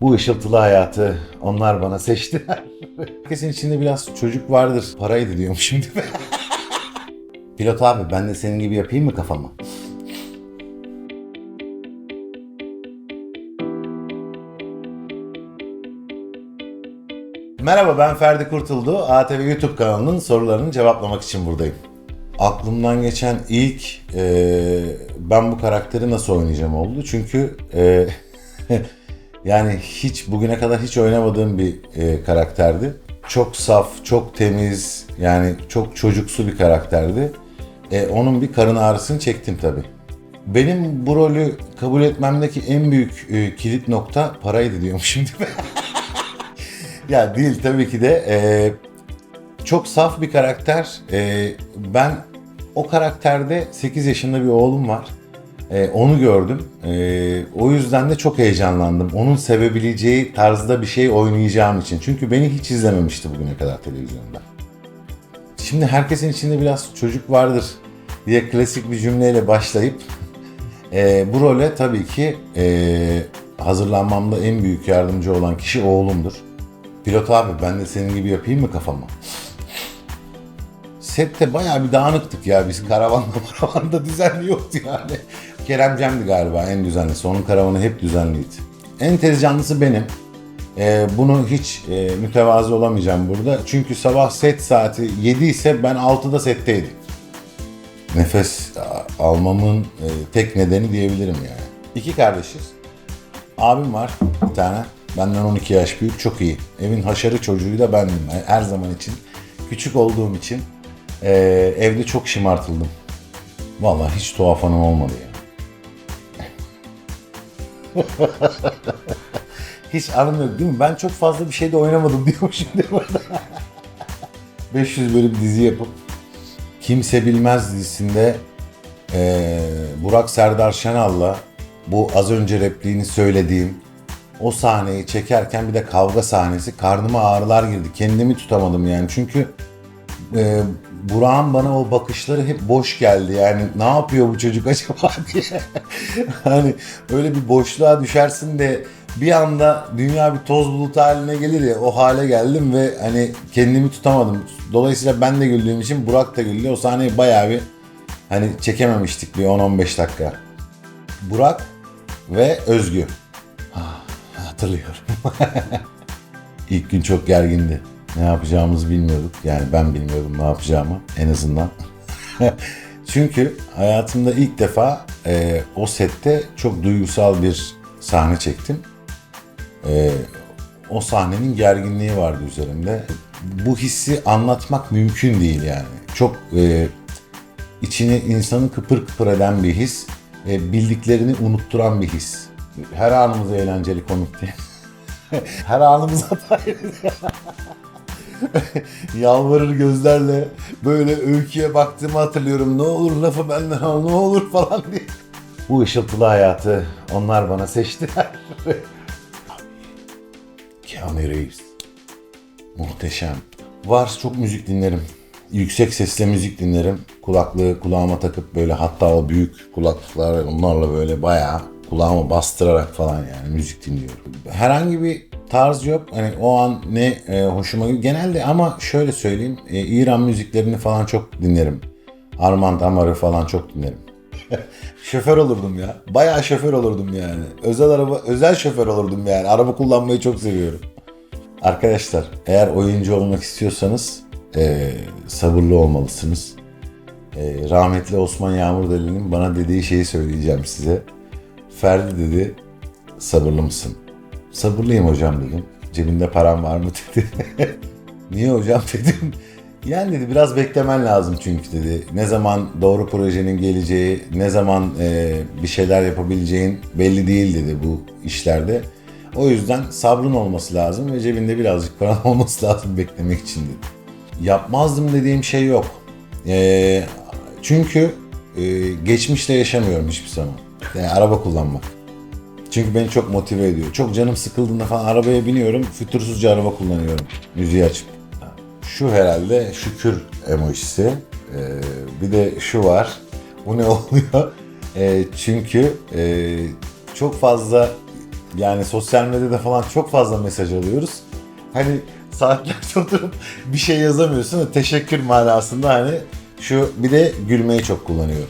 Bu ışıltılı hayatı onlar bana seçtiler. Herkesin içinde biraz çocuk vardır. Paraydı diyorum şimdi. Pilot abi ben de senin gibi yapayım mı kafamı? Merhaba ben Ferdi Kurtuldu. ATV YouTube kanalının sorularını cevaplamak için buradayım. Aklımdan geçen ilk e, ben bu karakteri nasıl oynayacağım oldu. Çünkü e, yani hiç bugüne kadar hiç oynamadığım bir e, karakterdi. Çok saf, çok temiz, yani çok çocuksu bir karakterdi. E, onun bir karın ağrısını çektim tabii. Benim bu rolü kabul etmemdeki en büyük e, kilit nokta paraydı diyorum şimdi. ya değil tabii ki de. E, çok saf bir karakter. E, ben o karakterde 8 yaşında bir oğlum var. E, onu gördüm. E, o yüzden de çok heyecanlandım. Onun sevebileceği tarzda bir şey oynayacağım için. Çünkü beni hiç izlememişti bugüne kadar televizyonda. Şimdi herkesin içinde biraz çocuk vardır diye klasik bir cümleyle başlayıp e, bu role tabii ki e, hazırlanmamda en büyük yardımcı olan kişi oğlumdur. Pilot abi ben de senin gibi yapayım mı kafamı? Sette bayağı bir dağınıktık ya biz karavanda karavanda düzenli yoktu yani. Kerem Cem'di galiba en düzenlisi. Onun karavanı hep düzenliydi. En tez canlısı benim. Ee, bunu hiç e, mütevazı olamayacağım burada. Çünkü sabah set saati 7 ise ben 6'da setteydim. Nefes almamın e, tek nedeni diyebilirim yani. İki kardeşiz. Abim var bir tane. Benden 12 yaş büyük. Çok iyi. Evin haşarı çocuğu da bendim. Her zaman için. Küçük olduğum için e, evde çok şımartıldım. Vallahi hiç tuhaf anım olmadı ya. hiç anım yok değil mi? Ben çok fazla bir şeyde oynamadım diyorum şimdi burada. 500 bölüm dizi yapıp Kimse Bilmez dizisinde eee, Burak Serdar Şenal'la bu az önce repliğini söylediğim o sahneyi çekerken bir de kavga sahnesi karnıma ağrılar girdi. Kendimi tutamadım yani çünkü e, Burak'ın bana o bakışları hep boş geldi. Yani ne yapıyor bu çocuk acaba diye. hani öyle bir boşluğa düşersin de bir anda dünya bir toz bulutu haline gelir ya o hale geldim ve hani kendimi tutamadım. Dolayısıyla ben de güldüğüm için Burak da güldü. O sahneyi bayağı bir hani çekememiştik bir 10-15 dakika. Burak ve Özgü. Ah, hatırlıyorum. İlk gün çok gergindi. Ne yapacağımızı bilmiyorduk. Yani ben bilmiyordum ne yapacağımı en azından. Çünkü hayatımda ilk defa e, o sette çok duygusal bir sahne çektim. E, o sahnenin gerginliği vardı üzerimde. Bu hissi anlatmak mümkün değil yani. Çok e, içini insanı kıpır kıpır eden bir his. E, bildiklerini unutturan bir his. Her anımız eğlenceli komik diye. Her anımıza dair yalvarır gözlerle böyle öyküye baktığımı hatırlıyorum. Ne olur lafı benden al, ne olur falan diye. Bu ışıltılı hayatı onlar bana seçtiler. Keanu Reeves. Muhteşem. Var çok müzik dinlerim. Yüksek sesle müzik dinlerim. Kulaklığı kulağıma takıp böyle hatta o büyük kulaklıklar onlarla böyle bayağı kulağıma bastırarak falan yani müzik dinliyorum. Herhangi bir tarz yok. Hani o an ne e, hoşuma gidiyor. Genelde ama şöyle söyleyeyim. e, İran müziklerini falan çok dinlerim. Armand Amar'ı falan çok dinlerim. şoför olurdum ya. Bayağı şoför olurdum yani. Özel araba, özel şoför olurdum yani. Araba kullanmayı çok seviyorum. Arkadaşlar eğer oyuncu olmak istiyorsanız e, sabırlı olmalısınız. E, rahmetli Osman Yağmur Deli'nin bana dediği şeyi söyleyeceğim size. Ferdi dedi sabırlı mısın? Sabırlıyım hocam dedim. Cebinde param var mı dedi. Niye hocam dedim. Yani dedi biraz beklemen lazım çünkü dedi. Ne zaman doğru projenin geleceği, ne zaman e, bir şeyler yapabileceğin belli değil dedi bu işlerde. O yüzden sabrın olması lazım ve cebinde birazcık paran olması lazım beklemek için dedi. Yapmazdım dediğim şey yok. E, çünkü e, geçmişte yaşamıyorum hiçbir zaman. Yani araba kullanmak. Çünkü beni çok motive ediyor. Çok canım sıkıldığında falan arabaya biniyorum. Fütursuzca araba kullanıyorum. Müziği açıp. Şu herhalde şükür emojisi. Ee, bir de şu var. Bu ne oluyor? Ee, çünkü e, çok fazla Yani sosyal medyada falan çok fazla mesaj alıyoruz. Hani saatlerce oturup bir şey yazamıyorsun teşekkür manasında hani şu bir de gülmeyi çok kullanıyorum.